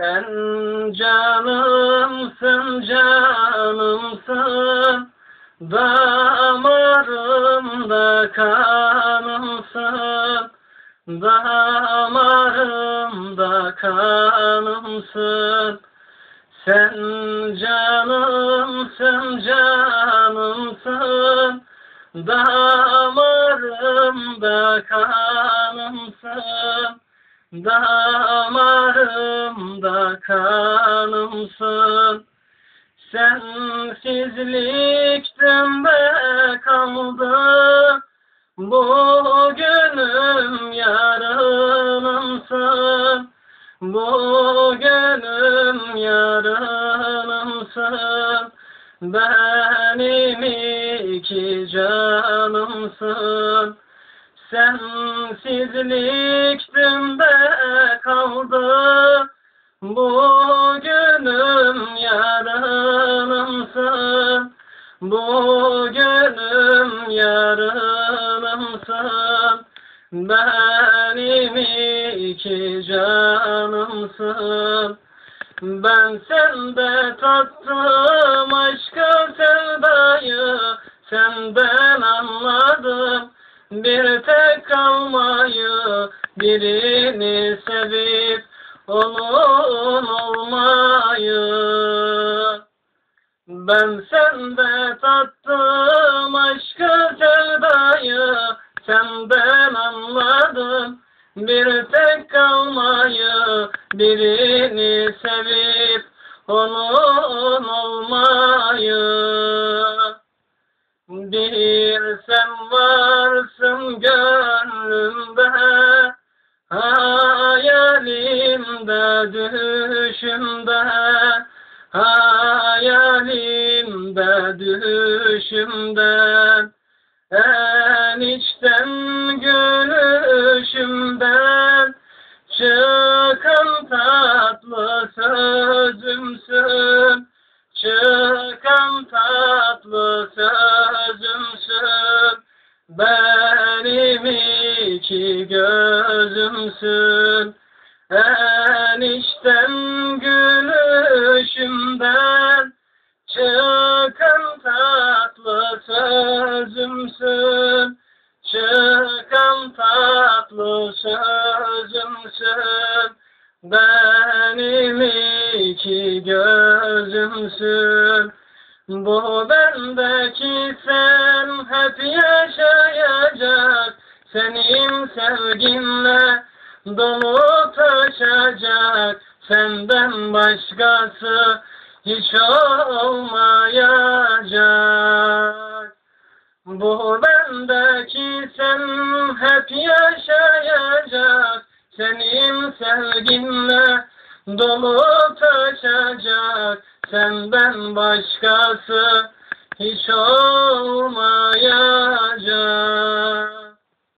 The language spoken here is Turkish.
Sen canımsın canımsın. Damarımda kanımsın. Damarımda kanımsın. Sen canımsın canımsın. Damarımda kanımsın Damarımda kanımsın. Sensizlikten de kaldı. Bugünüm yarınımsın. Bugünüm yarınımsın. Benim iki canımsın. Sensizlikten Bugünüm yarınımsın Bugünüm yarınımsın Benim iki canımsın Ben sende tattım aşkı sevdayı Senden anladım. Bir tek kalmayı Birini sevip onun olmayı Ben sende tattım aşkı sevdayı Senden anladım. Bir tek kalmayı Birini sevip onun olmayı. Bir sen varsın gönlümde Hayalimde düşümde Hayalimde düşümden En içten gülüşümden Çıkan tatlı sözümsün. Çıkan tatlı sözümsün. Benim iki gözümsün En içten gülüşümden Çıkan tatlı sözümsün. Çıkan tatlı sözümsün. Benim iki gözümsün. Bu bendeki sen hep yaşayacak. Senin sevginle dolu taşacak Senden başkası hiç olmayacak. Bu bendeki sen hep yaşayacak Senin sevginle dolu taşacak Senden başkası hiç olmayacak